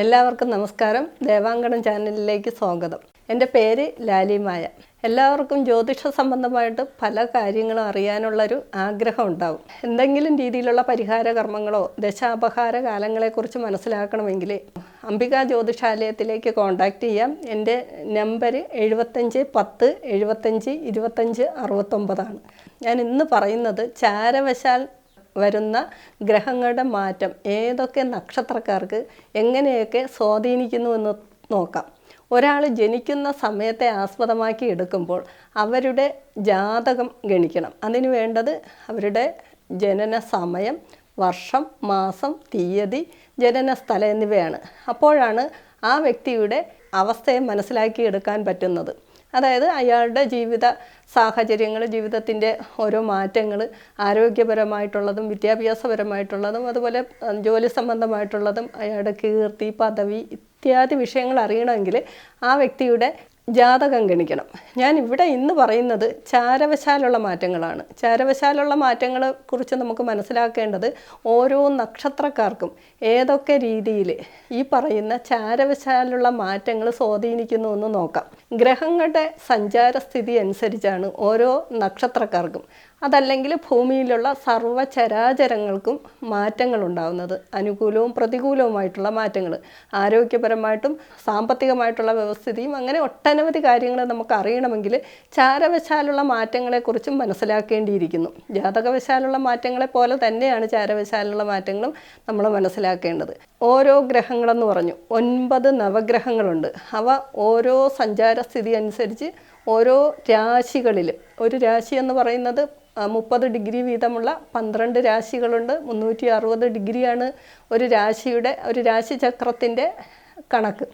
എല്ലാവർക്കും നമസ്കാരം. ദേവാങ്കണം ചാനലിലേക്ക് സ്വാഗതം. എന്റെ പേര് ലാലിമായ എല്ലാവർക്കും ജ്യോതിഷ സംബന്ധമായിട്ട് പല കാര്യങ്ങളും അറിയാനുള്ളൊരു ആഗ്രഹം ഉണ്ടാവും. എന്തെങ്കിലും രീതിയിലുള്ള പരിഹാര കർമ്മങ്ങളോ ദശാപഹാര കാലങ്ങളെക്കുറിച്ച് മനസ്സിലാക്കണമെങ്കിൽ അംബിക ജ്യോതിഷാലയത്തിലേക്ക് കോൺടാക്റ്റ് ചെയ്യാം. എന്റെ നമ്പർ എഴുപത്തഞ്ച് പത്ത് എഴുപത്തഞ്ച് ഇരുപത്തഞ്ച് അറുപത്തൊമ്പതാണ്. ഞാൻ ഇന്ന് പറയുന്നത് ചാരവശാൽ വരുന്ന ഗ്രഹങ്ങളുടെ മാറ്റം ഏതൊക്കെ നക്ഷത്രക്കാർക്ക് എങ്ങനെയൊക്കെ സ്വാധീനിക്കുന്നു എന്ന് നോക്കാം. ഒരാൾ ജനിക്കുന്ന സമയത്തെ ആസ്പദമാക്കി എടുക്കുമ്പോൾ അവരുടെ ജാതകം ഗണിക്കണം. അതിനു വേണ്ടത് അവരുടെ ജനന സമയം വർഷം മാസം തീയതി ജനന സ്ഥലം എന്നിവയാണ്. അപ്പോഴാണ് ആ വ്യക്തിയുടെ അവസ്ഥയെ മനസ്സിലാക്കി എടുക്കാൻ പറ്റുന്നത്. അതായത് അയാളുടെ ജീവിത സാഹചര്യങ്ങൾ ജീവിതത്തിന്റെ ഓരോ മാറ്റങ്ങൾ ആരോഗ്യപരമായിട്ടുള്ളതും വിദ്യാഭ്യാസപരമായിട്ടുള്ളതും അതുപോലെ ജോലി സംബന്ധമായിട്ടുള്ളതും അയാളുടെ കീർത്തി പദവി ഇത്യാദി വിഷയങ്ങൾ അറിയണമെങ്കിൽ ആ വ്യക്തിയുടെ ജാതകം ഗണിക്കണം. ഞാൻ ഇവിടെ ഇന്ന് പറയുന്നത് ചാരവശാലുള്ള മാറ്റങ്ങളാണ്. ചാരവശാലുള്ള മാറ്റങ്ങളെ കുറിച്ച് നമുക്ക് മനസ്സിലാക്കേണ്ടത് ഓരോ നക്ഷത്രക്കാർക്കും ഏതൊക്കെ രീതിയിൽ ഈ പറയുന്ന ചാരവശാലുള്ള മാറ്റങ്ങൾ സ്വാധീനിക്കുന്നു എന്ന് നോക്കാം. ഗ്രഹങ്ങളുടെ സഞ്ചാരസ്ഥിതി അനുസരിച്ചാണ് ഓരോ നക്ഷത്രക്കാർക്കും. അതല്ലെങ്കിൽ ഭൂമിയിലുള്ള സർവചരാചരങ്ങൾക്കും മാറ്റങ്ങൾ ഉണ്ടാകുന്നത് അനുകൂലവും പ്രതികൂലവുമായിട്ടുള്ള മാറ്റങ്ങൾ. ആരോഗ്യപരമായിട്ടും സാമ്പത്തികമായിട്ടുള്ള വ്യവസ്ഥിതിയും അങ്ങനെ ഒട്ടനവധി കാര്യങ്ങൾ നമുക്ക് അറിയണമെങ്കിൽ ചാരവശാലുള്ള മാറ്റങ്ങളെക്കുറിച്ചും മനസ്സിലാക്കേണ്ടിയിരിക്കുന്നു. ജാതകവശാലുള്ള മാറ്റങ്ങളെ പോലെ തന്നെയാണ് ചാരവശാലുള്ള മാറ്റങ്ങളും നമ്മൾ മനസ്സിലാക്കേണ്ടത്. ഓരോ ഗ്രഹങ്ങളെന്ന് പറഞ്ഞു. ഒൻപത് നവഗ്രഹങ്ങളുണ്ട്. അവ ഓരോ സഞ്ചാരസ്ഥിതി അനുസരിച്ച് ഓരോ രാശികളിൽ ഒരു രാശി എന്ന് പറയുന്നത് മുപ്പത് ഡിഗ്രി വീതമുള്ള പന്ത്രണ്ട് രാശികളുണ്ട്. മുന്നൂറ്റി അറുപത് ഡിഗ്രിയാണ് ഒരു രാശിയുടെ ഒരു രാശിചക്രത്തിന്റെ കണക്ക്.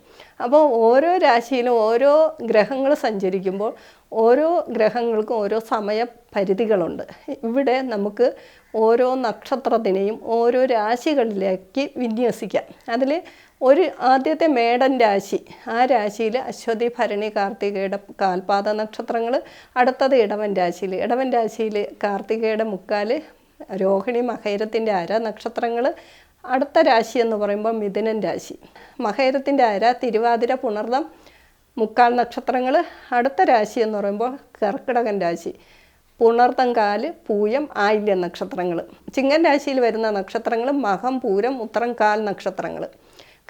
അപ്പോൾ ഓരോ രാശിയിലും ഓരോ ഗ്രഹങ്ങൾ സഞ്ചരിക്കുമ്പോൾ ഓരോ ഗ്രഹങ്ങൾക്കും ഓരോ സമയ പരിധികളുണ്ട് ഇവിടെ നമുക്ക് ഓരോ നക്ഷത്രത്തിനെയും ഓരോ രാശികളിലേക്ക് വിന്യസിക്കാം. അതിൽ ഒരു ആദ്യത്തെ മേടൻ രാശി ആ രാശിയിൽ അശ്വതി ഭരണി കാർത്തികയുടെ കാൽപാദ നക്ഷത്രങ്ങൾ അടുത്തത് ഇടവൻ രാശിയിൽ ഇടവൻ രാശിയിൽ കാർത്തികയുടെ മുക്കാൽ രോഹിണി മഹേരത്തിന്റെ അര നക്ഷത്രങ്ങൾ അടുത്ത രാശി എന്ന് പറയുമ്പോൾ മിഥുനൻ രാശി. മഹേരത്തിന്റെ അര തിരുവാതിര പുണർദം മുക്കാൽ നക്ഷത്രങ്ങൾ അടുത്ത രാശി എന്ന് പറയുമ്പോൾ കർക്കിടകൻ രാശി. പുണർത്തം കാൽ പൂയം ആയില്യ നക്ഷത്രങ്ങൾ ചിങ്ങൻ രാശിയിൽ വരുന്ന നക്ഷത്രങ്ങൾ മഹം പൂരം ഉത്തരം കാൽ നക്ഷത്രങ്ങൾ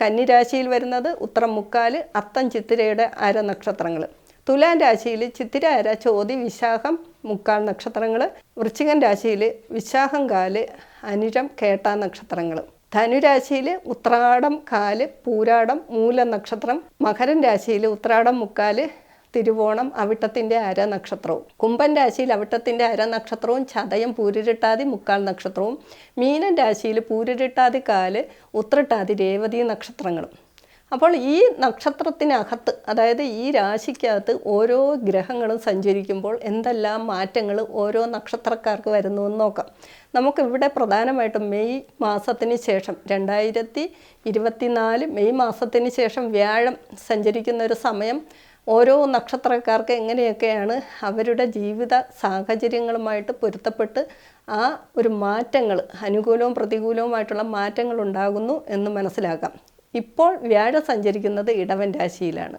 കന്നിരാശിയിൽ വരുന്നത് ഉത്തരം മുക്കാൽ അത്തം ചിത്തിരയുടെ അര നക്ഷത്രങ്ങൾ തുലാൻ രാശിയിൽ ചിത്തിര അര ചോതി വിശാഖം മുക്കാൽ നക്ഷത്രങ്ങൾ വൃശ്ചികൻ രാശിയിൽ വിശാഖം കാൽ അനിരം കേട്ട നക്ഷത്രങ്ങൾ ധനുരാശിയിൽ ഉത്രാടം കാൽ പൂരാടം മൂല നക്ഷത്രം. മകരൻ രാശിയിൽ ഉത്രാടം മുക്കാൽ തിരുവോണം അവിട്ടത്തിന്റെ അര നക്ഷത്രവും. കുംഭൻ രാശിയിൽ അവിട്ടത്തിന്റെ അര നക്ഷത്രവും ചതയം പൂരിരിട്ടാതി മുക്കാൽ നക്ഷത്രവും മീനൻ രാശിയിൽ പൂരിരിട്ടാതി കാൽ ഉത്രട്ടാതി രേവതി നക്ഷത്രങ്ങളും. അപ്പോൾ ഈ നക്ഷത്രത്തിനകത്ത് അതായത് ഈ രാശിക്കകത്ത് ഓരോ ഗ്രഹങ്ങളും സഞ്ചരിക്കുമ്പോൾ എന്തെല്ലാം മാറ്റങ്ങൾ ഓരോ നക്ഷത്രക്കാർക്ക് വരുന്നു എന്ന് നോക്കാം. നമുക്കിവിടെ പ്രധാനമായിട്ടും മെയ് മാസത്തിന് ശേഷം രണ്ടായിരത്തി ഇരുപത്തിനാല് മെയ് മാസത്തിന് ശേഷം വ്യാഴം സഞ്ചരിക്കുന്ന ഒരു സമയം ഓരോ നക്ഷത്രക്കാർക്ക് എങ്ങനെയൊക്കെയാണ് അവരുടെ ജീവിത സാഹചര്യങ്ങളുമായിട്ട് പൊരുത്തപ്പെട്ട് ആ ഒരു മാറ്റങ്ങൾ അനുകൂലവും പ്രതികൂലവുമായിട്ടുള്ള മാറ്റങ്ങൾ ഉണ്ടാകുന്നു എന്ന് മനസ്സിലാക്കാം. ഇപ്പോൾ വ്യാഴ സഞ്ചരിക്കുന്നത് ഇടവൻ രാശിയിലാണ്.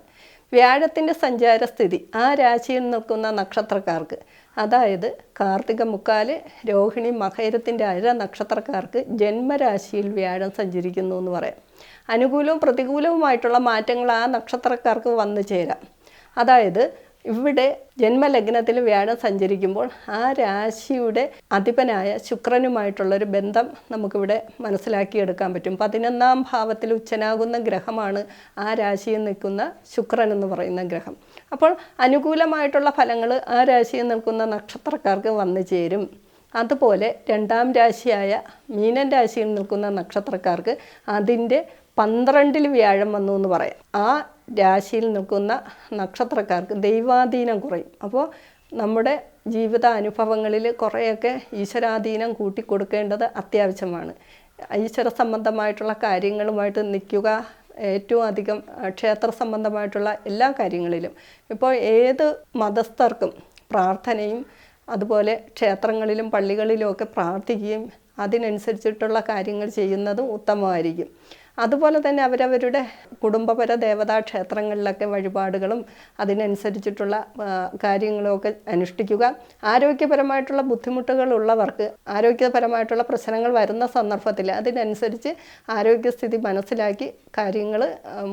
വ്യാഴത്തിന്റെ സഞ്ചാരസ്ഥിതി ആ രാശിയിൽ നിൽക്കുന്ന നക്ഷത്രക്കാർക്ക് അതായത് കാർത്തിക മുക്കാൽ രോഹിണി മഹേരത്തിന്റെ അര നക്ഷത്രക്കാർക്ക് ജന്മരാശിയിൽ വ്യാഴം സഞ്ചരിക്കുന്നു എന്ന് പറയാം. അനുകൂലവും പ്രതികൂലവുമായിട്ടുള്ള മാറ്റങ്ങൾ ആ നക്ഷത്രക്കാർക്ക് വന്നു ചേരാം. അതായത് ഇവിടെ ജന്മലഗ്നത്തിൽ വ്യാഴം സഞ്ചരിക്കുമ്പോൾ ആ രാശിയുടെ അധിപനായ ശുക്രനുമായിട്ടുള്ളൊരു ബന്ധം നമുക്കിവിടെ മനസ്സിലാക്കിയെടുക്കാൻ പറ്റും. പതിനൊന്നാം ഭാവത്തിൽ ഉച്ചനാകുന്ന ഗ്രഹമാണ് ആ രാശിയിൽ നിൽക്കുന്ന ശുക്രൻ എന്ന് പറയുന്ന ഗ്രഹം. അപ്പോൾ അനുകൂലമായിട്ടുള്ള ഫലങ്ങൾ ആ രാശിയിൽ നിൽക്കുന്ന നക്ഷത്രക്കാർക്ക് വന്നു ചേരും. അതുപോലെ രണ്ടാം രാശിയായ മീനൻ രാശിയിൽ നിൽക്കുന്ന നക്ഷത്രക്കാർക്ക് അതിന്റെ പന്ത്രണ്ടിൽ വ്യാഴം വന്നു എന്ന് പറയാം. ആ രാശിയിൽ നിൽക്കുന്ന നക്ഷത്രക്കാർക്ക് ദൈവാധീനം കുറയും. അപ്പോൾ നമ്മുടെ ജീവിത അനുഭവങ്ങളിൽ കുറേയൊക്കെ ഈശ്വരാധീനം കൂട്ടിക്കൊടുക്കേണ്ടത് അത്യാവശ്യമാണ്. ഈശ്വര സംബന്ധമായിട്ടുള്ള കാര്യങ്ങളുമായിട്ട് നിൽക്കുക ഏറ്റവും അധികം ക്ഷേത്ര സംബന്ധമായിട്ടുള്ള എല്ലാ കാര്യങ്ങളിലും. ഇപ്പോൾ ഏത് മതസ്ഥർക്കും പ്രാർത്ഥനയും അതുപോലെ ക്ഷേത്രങ്ങളിലും പള്ളികളിലും ഒക്കെ പ്രാർത്ഥിക്കുകയും അതിനനുസരിച്ചിട്ടുള്ള കാര്യങ്ങൾ ചെയ്യുന്നതും ഉത്തമമായിരിക്കും. അതുപോലെ തന്നെ അവരവരുടെ കുടുംബപര ദേവതാ ക്ഷേത്രങ്ങളിലൊക്കെ വഴിപാടുകളും അതിനനുസരിച്ചിട്ടുള്ള കാര്യങ്ങളൊക്കെ അനുഷ്ഠിക്കുക. ആരോഗ്യപരമായിട്ടുള്ള ബുദ്ധിമുട്ടുകളുള്ളവർക്ക് ആരോഗ്യപരമായിട്ടുള്ള പ്രശ്നങ്ങൾ വരുന്ന സന്ദർഭത്തിൽ അതിനനുസരിച്ച് ആരോഗ്യസ്ഥിതി മനസ്സിലാക്കി കാര്യങ്ങൾ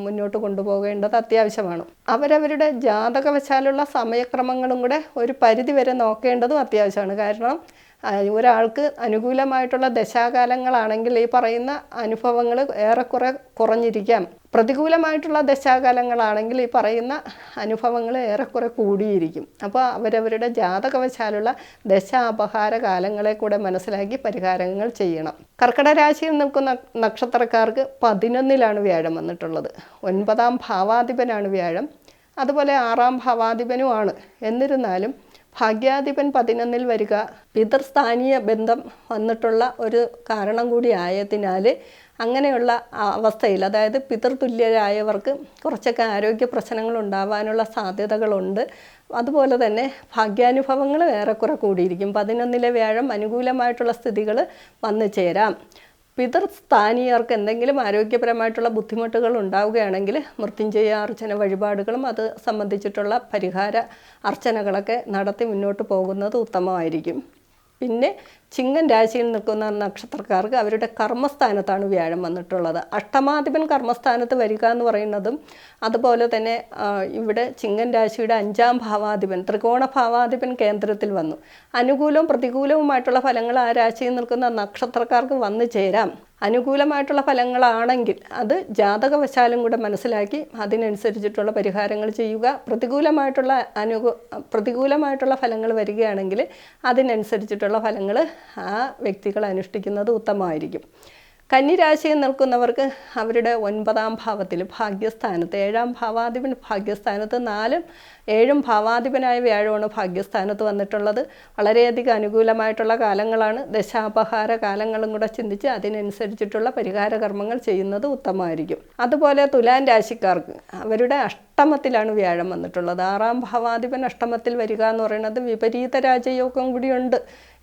മുന്നോട്ട് കൊണ്ടുപോകേണ്ടത് അത്യാവശ്യമാണ്. അവരവരുടെ ജാതകവശാലുള്ള സമയക്രമങ്ങളും കൂടെ ഒരു പരിധി വരെ നോക്കേണ്ടതും അത്യാവശ്യമാണ്. കാരണം ഒരാൾക്ക് അനുകൂലമായിട്ടുള്ള ദശാകാലങ്ങളാണെങ്കിൽ ഈ പറയുന്ന അനുഭവങ്ങൾ ഏറെക്കുറെ കുറഞ്ഞിരിക്കാം. പ്രതികൂലമായിട്ടുള്ള ദശാകാലങ്ങളാണെങ്കിൽ ഈ പറയുന്ന അനുഭവങ്ങൾ ഏറെക്കുറെ കൂടിയിരിക്കും. അപ്പോൾ അവരവരുടെ ജാതകവശാലുള്ള ദശാപഹാര കാലങ്ങളെ കൂടെ മനസ്സിലാക്കി പരിഹാരങ്ങൾ ചെയ്യണം. കർക്കിടക രാശിയിൽ നിൽക്കുന്ന നക്ഷത്രക്കാർക്ക് പതിനൊന്നിലാണ് വ്യാഴം വന്നിട്ടുള്ളത്. ഒൻപതാം ഭാവാധിപനാണ് വ്യാഴം. അതുപോലെ ആറാം ഭാവാധിപനുമാണ്. എന്നിരുന്നാലും ഭാഗ്യാധിപൻ പതിനൊന്നിൽ വരിക. പിതൃസ്ഥാനീയ ബന്ധം വന്നിട്ടുള്ള ഒരു കാരണം കൂടി ആയതിനാൽ അങ്ങനെയുള്ള അവസ്ഥയിൽ അതായത് പിതൃതുല്യരായവർക്ക് കുറച്ചൊക്കെ ആരോഗ്യ പ്രശ്നങ്ങൾ ഉണ്ടാവാനുള്ള സാധ്യതകളുണ്ട്. അതുപോലെ തന്നെ ഭാഗ്യാനുഭവങ്ങൾ ഏറെക്കുറെ കൂടിയിരിക്കും. പതിനൊന്നിലെ വ്യാഴം അനുകൂലമായിട്ടുള്ള സ്ഥിതികൾ വന്നു ചേരാം. പിതൃസ്ഥാനീയർക്ക് എന്തെങ്കിലും ആരോഗ്യപരമായിട്ടുള്ള ബുദ്ധിമുട്ടുകൾ ഉണ്ടാവുകയാണെങ്കിൽ മൃത്യുഞ്ജയ അർച്ചന വഴിപാടുകളും അത് സംബന്ധിച്ചിട്ടുള്ള പരിഹാര അർച്ചനകളൊക്കെ നടത്തി മുന്നോട്ട് പോകുന്നത് ഉത്തമമായിരിക്കും. പിന്നെ ചിങ്ങൻ രാശിയിൽ നിൽക്കുന്ന നക്ഷത്രക്കാർക്ക് അവരുടെ കർമ്മസ്ഥാനത്താണ് വ്യാഴം വന്നിട്ടുള്ളത്. അഷ്ടമാധിപൻ കർമ്മസ്ഥാനത്ത് വരിക എന്ന് പറയുന്നതും അതുപോലെ തന്നെ ഇവിടെ ചിങ്ങൻ രാശിയുടെ അഞ്ചാം ഭാവാധിപൻ ത്രികോണ ഭാവാധിപൻ കേന്ദ്രത്തിൽ വന്നു. അനുകൂലവും പ്രതികൂലവുമായിട്ടുള്ള ഫലങ്ങൾ ആ രാശിയിൽ നിൽക്കുന്ന നക്ഷത്രക്കാർക്ക് വന്നു ചേരാം. അനുകൂലമായിട്ടുള്ള ഫലങ്ങളാണെങ്കിൽ അത് ജാതകവശാലും കൂടെ മനസ്സിലാക്കി അതിനനുസരിച്ചിട്ടുള്ള പരിഹാരങ്ങൾ ചെയ്യുക. പ്രതികൂലമായിട്ടുള്ള അനുകൂ പ്രതികൂലമായിട്ടുള്ള ഫലങ്ങൾ വരികയാണെങ്കിൽ അതിനനുസരിച്ചിട്ടുള്ള ഫലങ്ങൾ ആ വ്യക്തികൾ അനുഷ്ഠിക്കുന്നത് ഉത്തമമായിരിക്കും. കന്നിരാശിയിൽ നിൽക്കുന്നവർക്ക് അവരുടെ ഒൻപതാം ഭാവത്തിൽ ഭാഗ്യസ്ഥാനത്ത് ഏഴാം ഭാവാധിപൻ ഭാഗ്യസ്ഥാനത്ത് നാലും ഏഴും ഭാവാധിപനായ വ്യാഴമാണ് ഭാഗ്യസ്ഥാനത്ത് വന്നിട്ടുള്ളത്. വളരെയധികം അനുകൂലമായിട്ടുള്ള കാലങ്ങളാണ്. ദശാപഹാര കാലങ്ങളും കൂടെ ചിന്തിച്ച് അതിനനുസരിച്ചിട്ടുള്ള പരിഹാര കർമ്മങ്ങൾ ചെയ്യുന്നത് ഉത്തമമായിരിക്കും. അതുപോലെ തുലാൻ രാശിക്കാർക്ക് അവരുടെ അഷ്ടമത്തിലാണ് വ്യാഴം വന്നിട്ടുള്ളത്. ആറാം ഭാവാധിപൻ അഷ്ടമത്തിൽ വരിക എന്ന് പറയുന്നത് വിപരീത രാജയോഗം കൂടിയുണ്ട്.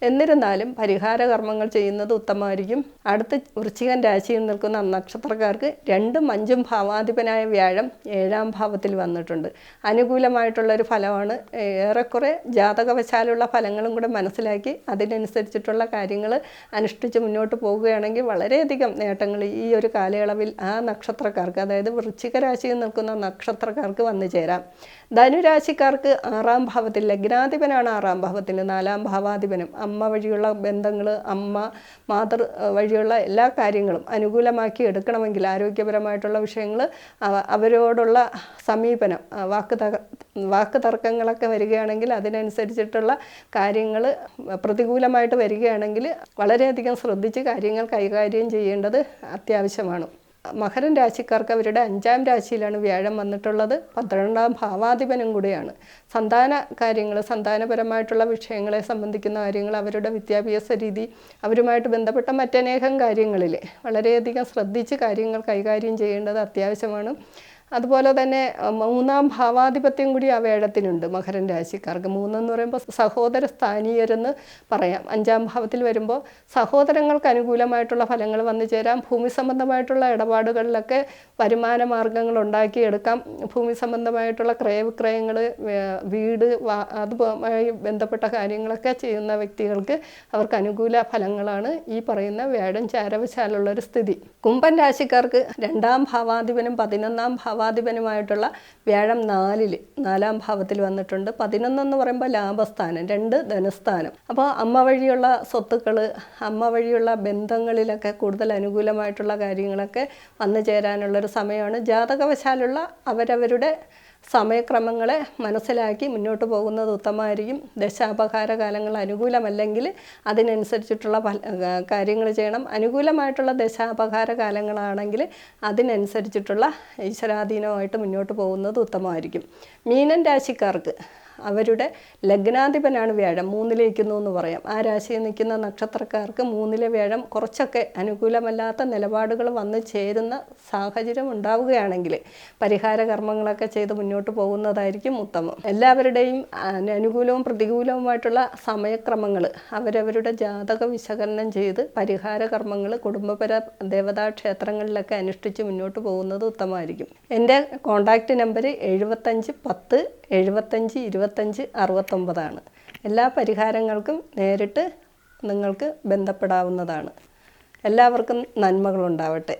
എന്നിരുന്നാലും പരിഹാര കർമ്മങ്ങൾ ചെയ്യുന്നത് ഉത്തമമായിരിക്കും. അടുത്ത വൃശ്ചികൻ രാശിയിൽ നിൽക്കുന്ന നക്ഷത്രക്കാർക്ക് രണ്ടും അഞ്ചും ഭാവാധിപനായ വ്യാഴം ഏഴാം ഭാവത്തിൽ വന്നിട്ടുണ്ട്. അനുകൂലമായിട്ടുള്ളൊരു ഫലമാണ്. ഏറെക്കുറെ ജാതകവശാലുള്ള ഫലങ്ങളും കൂടെ മനസ്സിലാക്കി അതിനനുസരിച്ചിട്ടുള്ള കാര്യങ്ങൾ അനുഷ്ഠിച്ച് മുന്നോട്ട് പോകുകയാണെങ്കിൽ വളരെയധികം നേട്ടങ്ങൾ ഈ ഒരു കാലയളവിൽ ആ നക്ഷത്രക്കാർക്ക് അതായത് വൃശ്ചിക രാശിയിൽ നിൽക്കുന്ന നക്ഷത്രക്കാർക്ക് വന്നു ചേരാം. ധനുരാശിക്കാർക്ക് ആറാം ഭാവത്തിൽ ലഗ്നാധിപനാണ് ആറാം ഭാവത്തിൽ. നാലാം ഭാവാധിപനും അമ്മ വഴിയുള്ള ബന്ധങ്ങൾ അമ്മ മാതൃ വഴിയുള്ള എല്ലാ കാര്യങ്ങളും അനുകൂലമാക്കി എടുക്കണമെങ്കിൽ ആരോഗ്യപരമായിട്ടുള്ള വിഷയങ്ങൾ അവരോടുള്ള സമീപനം വാക്ക് തക വാക്ക് തർക്കങ്ങളൊക്കെ വരികയാണെങ്കിൽ അതിനനുസരിച്ചിട്ടുള്ള കാര്യങ്ങൾ പ്രതികൂലമായിട്ട് വരികയാണെങ്കിൽ വളരെയധികം ശ്രദ്ധിച്ച് കാര്യങ്ങൾ കൈകാര്യം ചെയ്യേണ്ടത് അത്യാവശ്യമാണ്. മകരൻ രാശിക്കാർക്ക് അവരുടെ അഞ്ചാം രാശിയിലാണ് വ്യാഴം വന്നിട്ടുള്ളത്. പന്ത്രണ്ടാം ഭാവാധിപനും കൂടിയാണ്. സന്താന കാര്യങ്ങൾ സന്താനപരമായിട്ടുള്ള വിഷയങ്ങളെ സംബന്ധിക്കുന്ന കാര്യങ്ങൾ അവരുടെ വിദ്യാഭ്യാസ രീതി അവരുമായിട്ട് ബന്ധപ്പെട്ട മറ്റനേകം കാര്യങ്ങളിൽ വളരെയധികം ശ്രദ്ധിച്ച് കാര്യങ്ങൾ കൈകാര്യം ചെയ്യേണ്ടത് അത്യാവശ്യമാണ്. അതുപോലെ തന്നെ മൂന്നാം ഭാവാധിപത്യം കൂടി ആ വേഴത്തിനുണ്ട് മകരൻ രാശിക്കാർക്ക്. മൂന്നെന്ന് പറയുമ്പോൾ സഹോദര സ്ഥാനീയരെന്ന് പറയാം. അഞ്ചാം ഭാവത്തിൽ വരുമ്പോൾ സഹോദരങ്ങൾക്ക് അനുകൂലമായിട്ടുള്ള ഫലങ്ങൾ വന്നു ചേരാം. ഭൂമി സംബന്ധമായിട്ടുള്ള ഇടപാടുകളിലൊക്കെ വരുമാന മാർഗങ്ങൾ ഉണ്ടാക്കിയെടുക്കാം. ഭൂമി സംബന്ധമായിട്ടുള്ള ക്രയവിക്രയങ്ങൾ വീട് അതുമായി ബന്ധപ്പെട്ട കാര്യങ്ങളൊക്കെ ചെയ്യുന്ന വ്യക്തികൾക്ക് അവർക്ക് അനുകൂല ഫലങ്ങളാണ് ഈ പറയുന്ന വേടം ചാരവശാലുള്ളൊരു സ്ഥിതി. കുംഭൻ രാശിക്കാർക്ക് രണ്ടാം ഭാവാധിപനും പതിനൊന്നാം ഭാവാധിപനുമായിട്ടുള്ള വ്യാഴം നാലിൽ നാലാം ഭാവത്തിൽ വന്നിട്ടുണ്ട്. പതിനൊന്നെന്ന് പറയുമ്പോൾ ലാഭസ്ഥാനം രണ്ട് ധനസ്ഥാനം. അപ്പോൾ അമ്മ വഴിയുള്ള സ്വത്തുക്കൾ അമ്മ വഴിയുള്ള ബന്ധങ്ങളിലൊക്കെ കൂടുതൽ അനുകൂലമായിട്ടുള്ള കാര്യങ്ങളൊക്കെ വന്നു ചേരാനുള്ളൊരു സമയമാണ്. ജാതകവശാലുള്ള അവരവരുടെ സമയക്രമങ്ങളെ മനസ്സിലാക്കി മുന്നോട്ട് പോകുന്നത് ഉത്തമമായിരിക്കും. ദശാപകാര കാലങ്ങൾ അനുകൂലമല്ലെങ്കിൽ അതിനനുസരിച്ചിട്ടുള്ള കാര്യങ്ങൾ ചെയ്യണം. അനുകൂലമായിട്ടുള്ള ദശാപകാര കാലങ്ങളാണെങ്കിൽ അതിനനുസരിച്ചിട്ടുള്ള ഈശ്വരാധീനമായിട്ട് മുന്നോട്ട് പോകുന്നത് ഉത്തമമായിരിക്കും. മീനൻ രാശിക്കാർക്ക് അവരുടെ ലഗ്നാധിപനാണ് വ്യാഴം. മൂന്നിലേക്കുന്നു എന്ന് പറയാം. ആ രാശിയിൽ നിൽക്കുന്ന നക്ഷത്രക്കാർക്ക് മൂന്നിലെ വ്യാഴം കുറച്ചൊക്കെ അനുകൂലമല്ലാത്ത നിലപാടുകൾ വന്ന് ചേരുന്ന സാഹചര്യം ഉണ്ടാവുകയാണെങ്കിൽ പരിഹാര കർമ്മങ്ങളൊക്കെ ചെയ്ത് മുന്നോട്ട് പോകുന്നതായിരിക്കും ഉത്തമം. എല്ലാവരുടെയും അനുകൂലവും പ്രതികൂലവുമായിട്ടുള്ള സമയക്രമങ്ങൾ അവരവരുടെ ജാതക വിശകലനം ചെയ്ത് പരിഹാര കർമ്മങ്ങൾ കുടുംബപര ദേവതാ ക്ഷേത്രങ്ങളിലൊക്കെ അനുഷ്ഠിച്ച് മുന്നോട്ട് പോകുന്നത് ഉത്തമമായിരിക്കും. എന്റെ കോൺടാക്റ്റ് നമ്പർ എഴുപത്തഞ്ച് പത്ത് എഴുപത്തഞ്ച് ഇരുപത്തഞ്ച് അറുപത്തൊമ്പതാണ്. എല്ലാ പരിഹാരങ്ങൾക്കും നേരിട്ട് നിങ്ങൾക്ക് ബന്ധപ്പെടാവുന്നതാണ്. എല്ലാവർക്കും നന്മകളുണ്ടാവട്ടെ.